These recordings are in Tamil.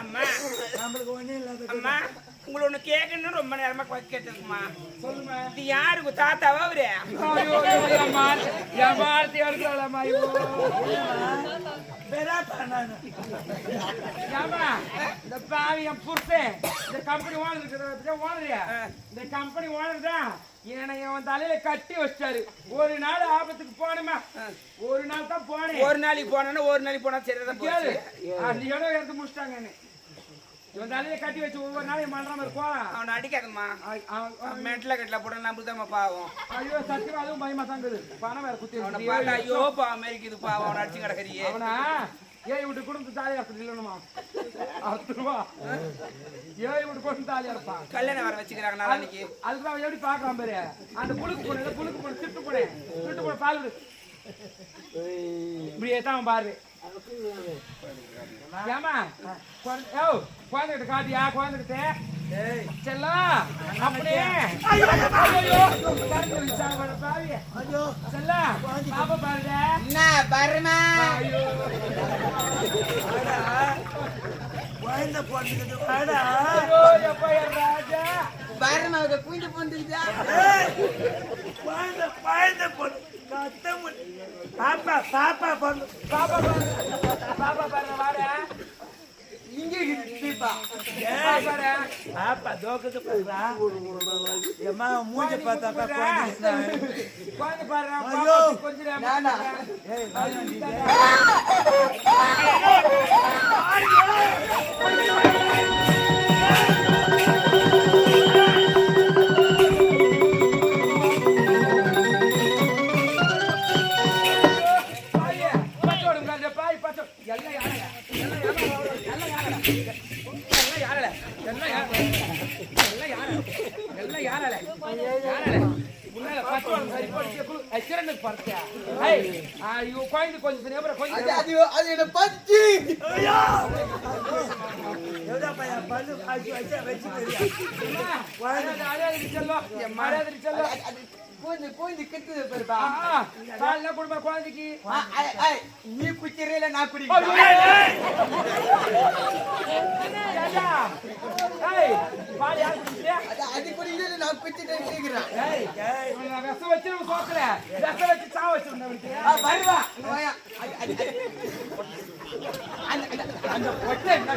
அம்மா நம்மளுக்கு ஒன்றும் இல்லாத அம்மா உங்களை ஒண்ணு கேட்கணும்னு ரொம்ப நேரமா கேட்டதுமா சொல்லுமா இது யாருக்கு தாத்தாவா அவரு? என் இந்த பாவி என் புருஷன் இந்த கம்பெனி ஓனர் ஓனரியா இந்த கம்பெனி ஓனர் தான் என்னை இவன் தலையில கட்டி வச்சிட்டாரு. ஒரு நாள் ஆபத்துக்கு போனேமா ஒரு நாள் தான் போனேன். ஒரு நாளைக்கு போனா ஒரு நாளைக்கு போனா சரிதான் கேளு. அந்த இடம் எடுத்து முடிச்சிட்டாங்க இவன் தலையில கட்டி வச்சு ஒவ்வொரு நாளைக்கு பண்ற மாதிரி போறான் அவனை அடிக்காதம்மா. மென்டல கட்டில போட நம்மளுக்கு பாவம். ஐயோ சத்தியமா அதுவும் பயமா இருக்குது. பணம் வேற குத்தி அவனை. பார்த்தா ஐயோ பாவம் இருக்குது பாவம். அவனை அடிச்சு கிடக்குறியே. அவனா? ஏய் விட்டு குடும்பத்து தாலி அறுத்து இல்லைனுமா அறுத்துருவா? ஏய் விட்டு குடும்பத்து தாலி அறுப்பான் கல்யாணம் வர வச்சுக்கிறாங்க நாளைக்கு அதுக்கு அவன் எப்படி பாக்குறான் பாரு? அந்த புழுக்கு பொண்ணு புழுக்கு பொண்ணு திட்டு பொண்ணு திட்டு பொண்ணு பால் விடு இப்படியே தான் பாரு. ஏமா குழந்தைகிட்ட காட்டியா? குழந்தைகிட்ட? செல்லம் அப்படியே. செல்லம் பாப்பா பாருங்க என்ன பரமா. குழந்தை பிறந்துக்குது வாடா. ராஜா. குஞ்சு பொந்துச்சா ஏய், குழந்தை குழந்தை முடியும் பாப்பா பாப்பா பொண்ணு பாப்பா பாரு பாப்பா பாரு வாடா இங்க பாப்பா பாப்பா மூஞ்ச பார்த்தாக்கா குழந்தை பாரு கொஞ்சம் பையன் பல்லு காய்ச்சி வச்சா வச்சு மரியாதை செல்லும் மரியாதை செல்லும் பூந்து பூந்து கெட்டுது பெருப்பா காலைல கொடுப்பா குழந்தைக்கு நீ குச்சிரையில நான் குடிச்சா? அது குடிக்கிறேன் நான் குச்சிட்டு கேட்கிறேன் ஏய் ஏய் இவனை விஷம் வச்சு சோத்துல, விஷம் வச்சு சாவ வச்சிருந்தேன். வருவா அந்த பொட்டை என்ன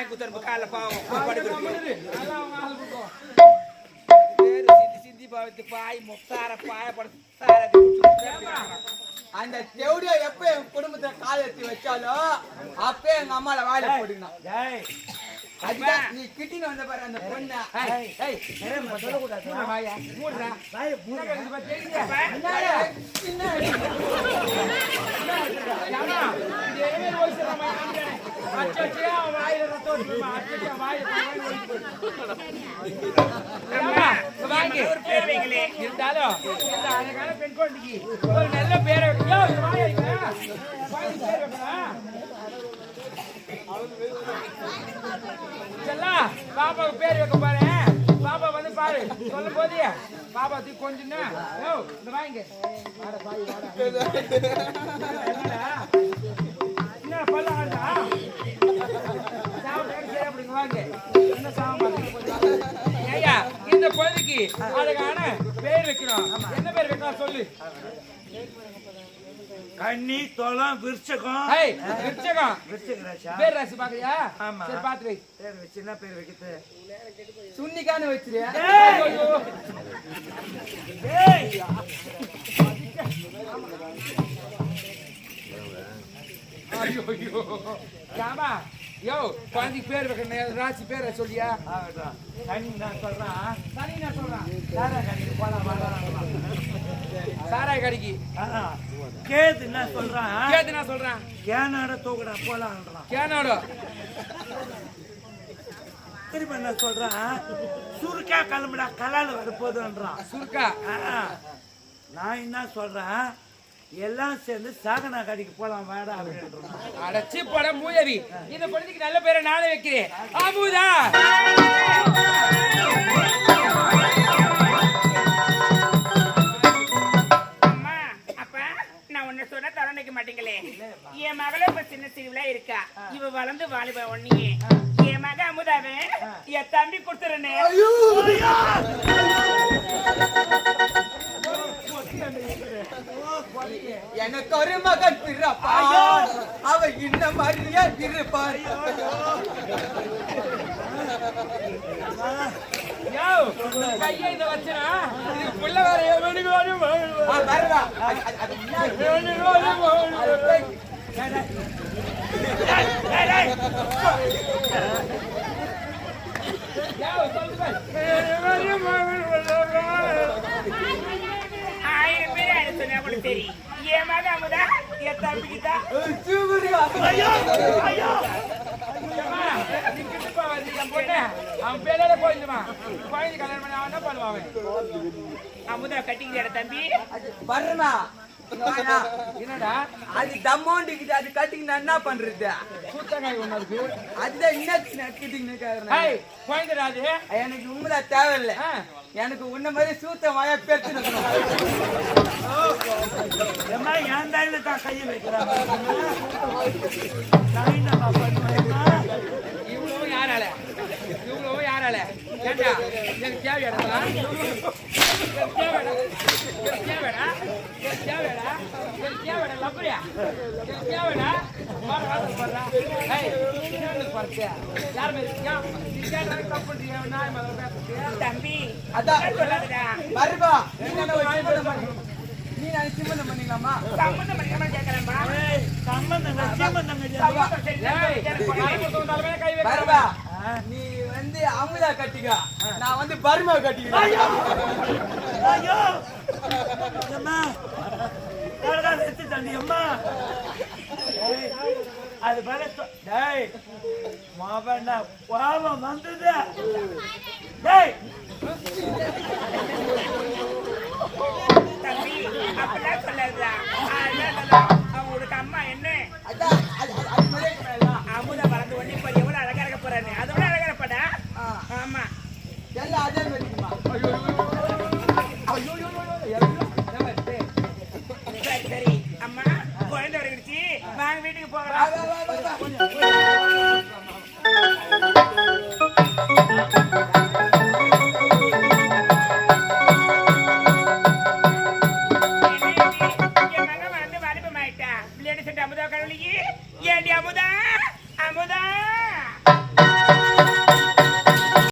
வாங்கி கொடுத்துருப்ப காலைல பாவம் சிந்தி சிந்தி பாவத்து பாய் முத்தார பாய படுத்தார அந்த தேவடியா எப்ப என் குடும்பத்துல கால் எடுத்து வச்சாலோ அப்ப எங்க அம்மால வாயில போட்டுக்கணும் ஏய் அதுதான் நீ கிட்டின்னு வந்த பாரு அந்த பொண்ணு சொல்லக்கூடாது. இருந்தாலும் இந்த அழகான பெண் குழந்தைக்கு ஒரு நல்ல பேரை பேர் பாப்பாவுக்கு பேர் வைக்க பாரு. பாப்பா வந்து பாரு. சொல்லும் போது பாப்பா தூக்கி கொஞ்சம் இந்த வாங்க. அழகான பேர் வைக்கணும். என்ன பேர் வைக்கலாம் சொல்லு. கண்ணி தொலம் விருச்சகம். ஹேய் விருச்சகம். விருச்சக ராசா பேர் ராசி பாக்குறியா ஆமா. சரி பாத்து வை பேர் வச்சு என்ன பேர் வைக்கிறது? சுன்னிக்கான வச்சிருயா ஐயோ ஏய்! ஐயோ ஆமா யோ குழந்தைக்கு பேர் வைக்கணும் ராசி பேரை சொல்லியா. கனி நான் சொல்றேன் சனி நான் சொல்றேன் சாரா கனிக்கு போலாம் சாராய் கடைக்கு கேது என்ன சொல்றான் கேது நான் சொல்றேன் கேனாட தூக்கடா போலான்றான் கேனாடோ திரும்ப என்ன சொல்றான் சுருக்கா கிளம்புடா கலால் வர போதுன்றான் சுருக்கா நான் என்ன சொல்றேன் எல்லாம் சேர்ந்து சாகனா கடைக்கு போலாம் வாடா அப்படின்றான் அடைச்சி பட மூதவி இந்த குழந்தைக்கு நல்ல பேரை நானே வைக்கிறேன். நினைக்க மாட்டீங்களே. என் மகள இப்ப சின்ன சிறுவில இருக்கா. இவ வளர்ந்து வாலிப ஒன்னியே என் மக அமுதாவே என் தம்பி கொடுத்துறனே எனக்கு ஒரு மகன் பிறப்பா அவ இந்த மாதிரியா இருப்பார் யோ கையை இதை வச்சுனா இது புள்ள வேற எவனுக்கு வரும் ஆ, வருவா. அது- அது- அது என்ன? அது போய் ஆயிரம் பேர் ஆயிரம் சொன்னா கூட சரி. என் மக அமுதா என் தம்பிக்கு தான் சூப்பர்யா. அவன் பேரோட போயிடுமா குழந்தை கல்யாணம் பண்ணி அவன் என்ன பண்ணுவான்? அமுதா கட்டிக்கிற தம்பி. வாடா. என்னடா? அது தம்மோண்டு அது கட்டிங் நான் என்ன பண்றது? சூத்தங்காய் ஒண்ணு அதுதான் கேக்குறேன் ஏய் குழந்தைடா அது எனக்கு உண்மைதான் தேவையில்லை. எனக்கு உன்ன மாதிரி சூத்த மாயா பெற்று தான் கையை பண்ணுவேன்னா இவ்வளவும் யாரால இவ்வளவும் யாரால ஏண்டா? எனக்கு தேவையாடா எனக்கு தேவைடா எனக்கு தேவைடா எனக்கு தேவைடா எனக்கு தேவைடா லப்பரியா எனக்கு தேவைடா வாடா வாடா போடுறா ஏய் என்ன பறிச்ச யார் மேல இருக்கியா? நீ கேட்டா தப்பு பண்றியா நாய் மேல பேசுறியா? தம்பி. அதான். நீ என்ன பண்ணி நீ நான் சிம்மந்தம் பண்ணிக்கலாமா? கேட்கறேன்பா ஏய், சம்மந்தங்க சீமந்தங்க சம்மந்தம் சரி ஏய் நாய்க்கு தலைமையில கை வருவா வைக்கிறா நீ வந்து அமுதா கட்டிக்க. நான் வந்து பர்மா கட்டிக்கிறேன். ஐயோ! அம்மா. அழகா செத்து தண்டி அம்மா? அது பல டேய் மாவண்ணா பாவம் வந்தது. டேய். தம்பி அப்படிலாம் சொல்லாதடா